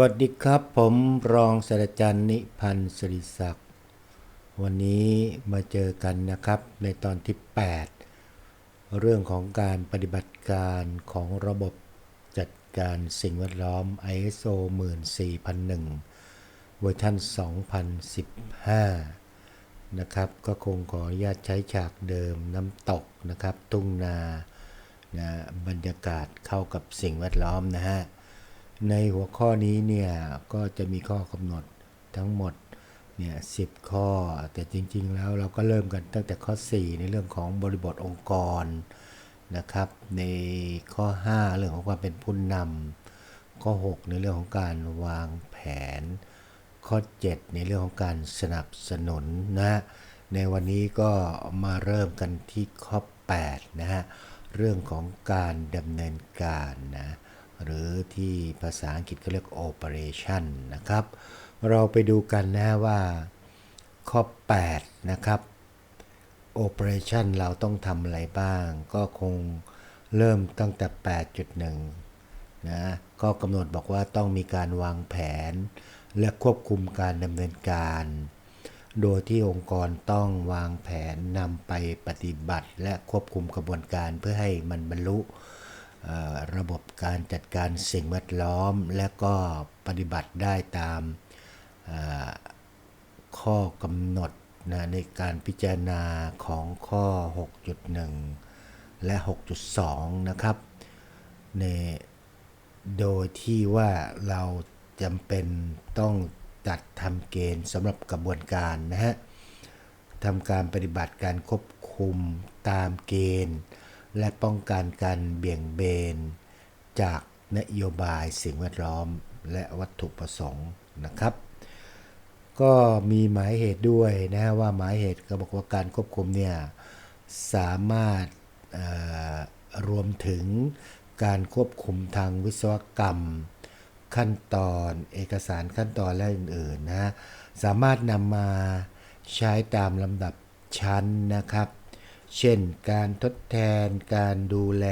วัสดีครับ ผมรองศาสตราจารย์นิพันธ์สริศักดิ์วันนี้มาเจอกันนะครับในตอนที่ 8 เรื่องของการปฏิบัติการของระบบจัดการสิ่งแวดล้อม ISO 14001 เวอร์ชัน2015 นะครับ ก็คงขออนุญาตใช้ฉากเดิมน้ำตกนะครับ ทุ่งนานะบรรยากาศเข้ากับสิ่งแวดล้อมนะฮะ ในหัวข้อนี้เนี่ยก็จะมีข้อกำหนดทั้งหมดเนี่ยสิข้อ แต่จริง ๆ แล้วเราก็เริ่มกันตั้งแต่ข้อ 4 ในเรื่องของบริบทองค์กรนะครับ ในข้อ 5 เรื่องของความเป็นผู้นำข้อ 6 ในเรื่องของการวางแผน ข้อ 7 ในเรื่องของการสนับสนุนนะในวันนี้ก็มาเริ่มกันที่ข้อ 8 นะฮะเรื่องของการดำเนินการนะ หรือที่ภาษาอังกฤษก็เรียก operation นะครับ เราไปดูกันนะว่าข้อ 8 นะครับ operation เราต้องทำอะไรบ้าง ก็คงเริ่มตั้งแต่ 8.1 นะ ก็กำหนดบอกว่าต้องมีการวางแผน และควบคุมการดำเนินการ โดยที่องค์กรต้องวางแผนนำไปปฏิบัติ และควบคุมกระบวนการเพื่อให้มันบรรลุ ระบบการจัดการสิ่งแวดล้อม และก็ปฏิบัติได้ตามข้อกำหนดนะในการพิจารณาของข้อ 6.1 และ 6.2 นะครับในโดยที่ว่าเราจำเป็นต้องจัดทำเกณฑ์สำหรับกระบวนการนะฮะทำการปฏิบัติการควบคุมตามเกณฑ์ และป้องกันการเบี่ยงเบน จากนโยบายสิ่งแวดล้อมและวัตถุประสงค์นะครับ ก็มีหมายเหตุด้วยนะว่าหมายเหตุก็บอกว่าการควบคุมเนี่ยสามารถรวมถึงการควบคุมทางวิศวกรรม ขั้นตอนเอกสารขั้นตอนและอื่นๆนะสามารถนำมาใช้ตามลำดับชั้นนะครับ เช่นการทดแทน การดูแล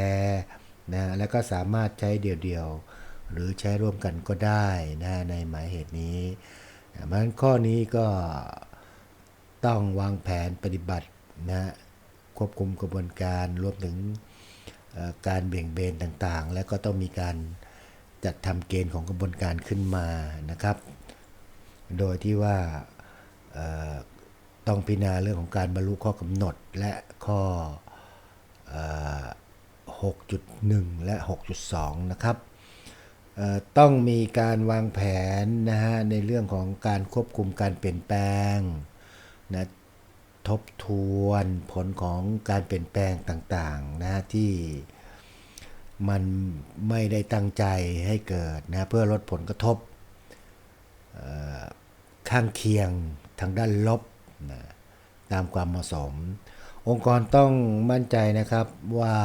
นะแล้วก็สามารถใช้เดี่ยวๆ หรือใช้ร่วมกันก็ได้นะในหมายเหตุนี้เพราะฉะนั้นข้อนี้ก็ต้องวางแผนปฏิบัตินะควบคุมกระบวนการรวมถึงการเบี่ยงเบนต่างๆ และก็ต้องมีการจัดทำเกณฑ์ของกระบวนการขึ้นมานะครับ โดยที่ว่า ต้องพิจารณาเรื่องของการบรรลุข้อกำหนดและข้อ 6.1 และ 6.2 นะครับต้องมีการวางแผนนะฮะในเรื่องของการควบคุมการเปลี่ยนแปลงนะทบทวนผลของการเปลี่ยนแปลงต่างๆนะที่มันไม่ได้ตั้งใจให้เกิดนะเพื่อลดผลกระทบข้างเคียงทางด้านลบ นะตามความเหมาะสม องค์กรต้องมั่นใจนะครับว่า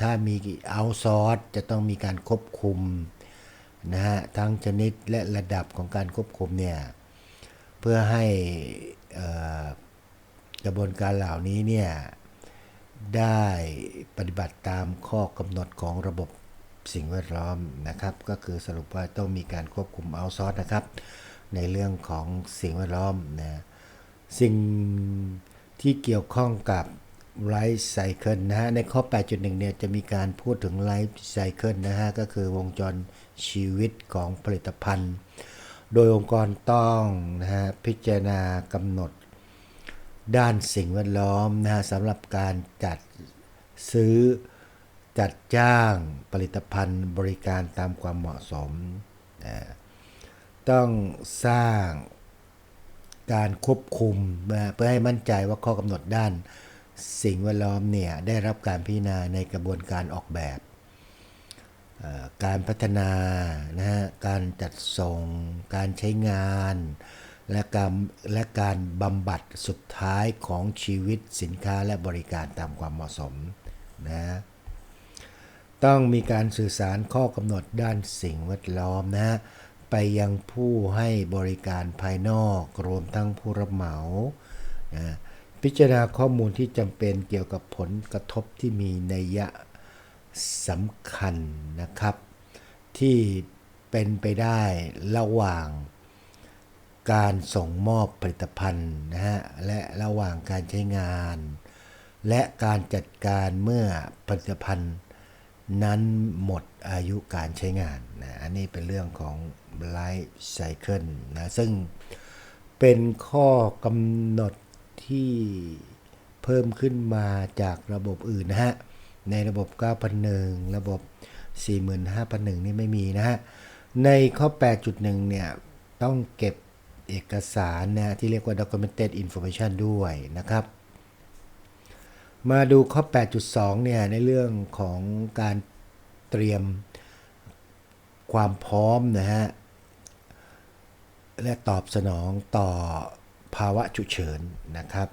ถ้ามีเอาซอร์สจะต้องมีการควบคุมนะฮะทั้งชนิดและระดับของการควบคุมเนี่ยเพื่อให้กระบวนการเหล่านี้เนี่ยได้ปฏิบัติตามข้อกำหนดของระบบสิ่งแวดล้อมนะครับ ก็คือสรุปว่าต้องมีการควบคุมเอาซอร์สนะครับ ในเรื่องของสิ่งแวดล้อมนะ สิ่งที่เกี่ยวข้องกับไลฟ์ไซเคิลนะฮะ ในข้อ 8.1 เนี่ยจะมีการพูดถึงไลฟ์ไซเคิลนะฮะ ก็คือวงจรชีวิตของผลิตภัณฑ์ โดยองค์กรต้องนะฮะ พิจารณากำหนดด้านสิ่งแวดล้อมนะฮะสำหรับการจัดซื้อจัดจ้างผลิตภัณฑ์บริการตามความเหมาะสมนะต้องสร้าง การควบคุมเพื่อให้มั่นใจว่าข้อกำหนดด้าน สิ่งแวดล้อมเนี่ยได้รับการพิจารณาในกระบวนการออกแบบ การพัฒนานะฮะการจัดส่ง การใช้งาน และการและการบำบัดสุดท้ายของชีวิตสินค้าและบริการตามความเหมาะสมนะต้องมีการสื่อสารข้อกำหนดด้านสิ่งแวดล้อมนะ ไปยังผู้ให้บริการภายนอกรวมทั้งผู้รับเหมานะพิจารณาข้อมูลที่จำเป็นเกี่ยวกับผลกระทบที่มีนัยยะสำคัญนะครับ ที่เป็นไปได้ระหว่างการส่งมอบผลิตภัณฑ์นะฮะและระหว่างการใช้งาน และการจัดการเมื่อผลิตภัณฑ์ นั้นหมดอายุการใช้งานนะอันนี้เป็นเรื่องของ Life Cycle นะซึ่งเป็นข้อกำหนดที่เพิ่มขึ้นมาจากระบบอื่นนะฮะ ในระบบ 9,001 ระบบ 45,001 นี่ไม่มีนะฮะ ในข้อ 8.1 เนี่ย ต้องเก็บเอกสารนะที่เรียกว่า documented information ด้วยนะครับ มาดูข้อ 8.2 เนี่ยในเรื่องของการเตรียมความพร้อมนะฮะ และตอบสนองต่อภาวะฉุกเฉินนะครับ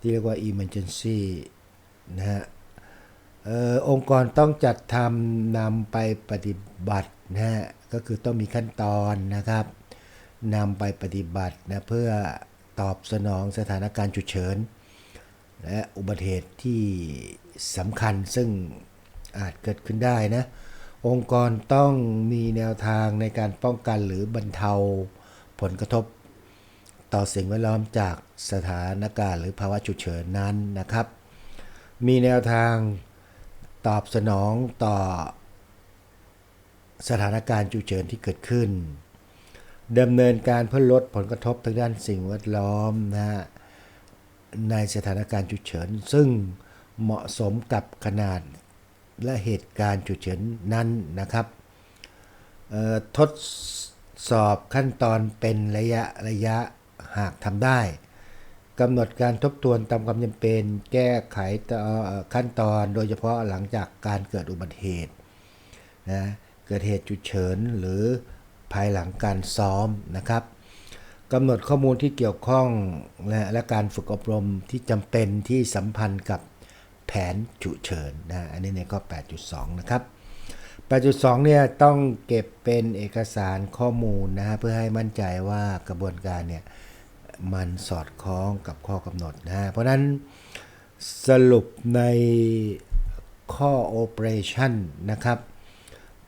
ที่เรียกว่า emergency นะฮะออองค์กรต้องจัดทำนำไปปฏิบัตินะฮะก็คือต้องมีขั้นตอนนะครับนำไปปฏิบัตินะเพื่อตอบสนองสถานการณ์ฉุกเฉิน และอุบัติเหตุที่สำคัญซึ่งอาจเกิดขึ้นได้นะ องค์กรต้องมีแนวทางในการป้องกันหรือบรรเทาผลกระทบ ต่อสิ่งแวดล้อมจากสถานการณ์หรือภาวะฉุกเฉินนั้นนะครับ มีแนวทางตอบสนองต่อสถานการณ์ฉุกเฉินที่เกิดขึ้นดำเนินการเพื่อลดผลกระทบทางด้านสิ่งแวดล้อมนะฮะ ในสถานการณ์ฉุกเฉิน ซึ่งเหมาะสมกับขนาดและเหตุการณ์ฉุกเฉินนั้นนะครับทดสอบขั้นตอนเป็นระยะระยะหากทำได้กำหนดการทบทวนตามความจำเป็น แก้ไขต่อขั้นตอนโดยเฉพาะหลังจากการเกิดอุบัติเหตุนะเกิดเหตุฉุกเฉินหรือภายหลังการซ้อมนะครับ กำหนดข้อมูลที่เกี่ยวข้องและและการฝึกอบรมที่จำเป็นที่สัมพันธ์กับแผนฉุกเฉินนะอันนี้ในข้อ 8.2 นะครับ 8.2 เนี่ยต้องเก็บเป็นเอกสารข้อมูลนะฮะเพื่อให้มั่นใจว่ากระบวนการเนี่ยมันสอดคล้องกับข้อกำหนดนะเพราะนั้นสรุปในข้อ operation นะครับ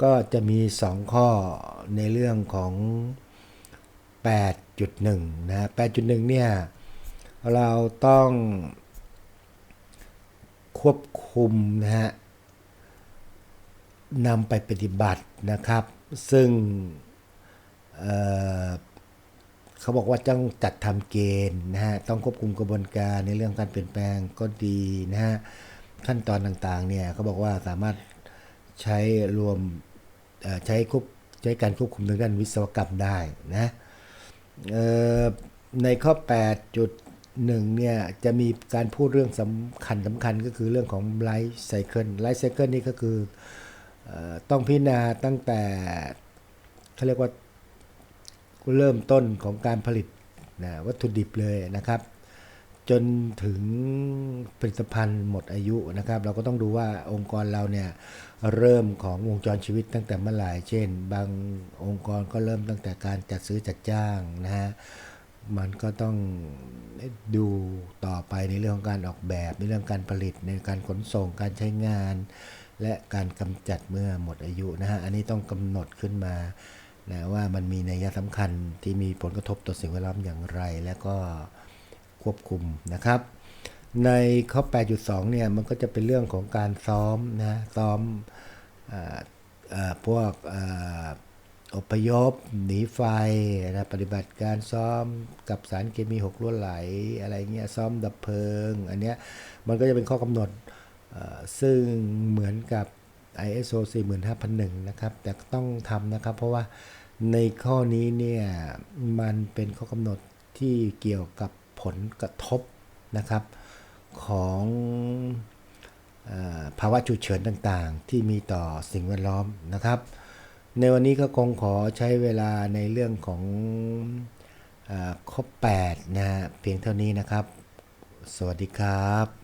ก็จะมี 2 ข้อในเรื่องของ 8 8.1 นะ 8.1 เนี่ย เราต้องควบคุมนะฮะนำไปปฏิบัตินะครับ ซึ่งเเขาบอกว่าต้องจัดทำเกณฑ์นะฮะ ต้องควบคุมกระบวนการในเรื่องการเปลี่ยนแปลงก็ดีนะฮะ ขั้นตอนต่างๆเนี่ยเขาบอกว่าสามารถใช้รวมใช้ควบใช้การควบคุมทางด้านวิศวกรรมได้นะ ในข้อ8.1เนี่ยจะมีการพูดเรื่องสำคัญสำคัญก็คือเรื่องของไลฟ์ไซเคิลไลฟ์ไซเคิลนี่ก็คืออต้องพิจารณาตั้งแต่เขาเรียกว่าเริ่มต้นของการผลิตนะวัตถุดิบเลยนะครับ จนถึงผลิตภัณฑ์หมดอายุนะครับ เราก็ต้องดูว่าองค์กรเราเนี่ยเริ่มของวงจรชีวิตตั้งแต่เมื่อไหร่เช่น บางองค์กรก็เริ่มตั้งแต่การจัดซื้อจัดจ้างนะฮะมันก็ต้องดูต่อไปในเรื่องของการออกแบบในเรื่องการผลิตในการขนส่งการใช้งาน และการกำจัดเมื่อหมดอายุนะฮะอันนี้ต้องกำหนดขึ้นมานะว่ามันมีนัยสำคัญที่มีผลกระทบต่อสิ่งแวดล้อมอย่างไร และก็ ควบคุมนะครับ ในข้อ 8.2 เนี่ยมันก็จะเป็นเรื่องของการซ้อมนะซ้อมออพวกอพยพหนีไฟนะปฏิบัติการซ้อมกับสารเคมีหกล้วนไหลอะไรเงี้ยซ้อมดับเพลิง อันเนี้ยมันก็จะเป็นข้อกำหนดซึ่งเหมือนกับ ISO 45001 นะครับ แต่ต้องทำนะครับ เพราะว่าในข้อนี้เนี่ยมันเป็นข้อกำหนดที่เกี่ยวกับ ผลกระทบนะครับของอภาวะฉุกเฉินต่างๆ ที่มีต่อสิ่งแวดล้อมนะครับ ในวันนี้ก็คงขอใช้เวลาในเรื่องของอข้อ8นะเพียงเท่านี้นะครับ สวัสดีครับ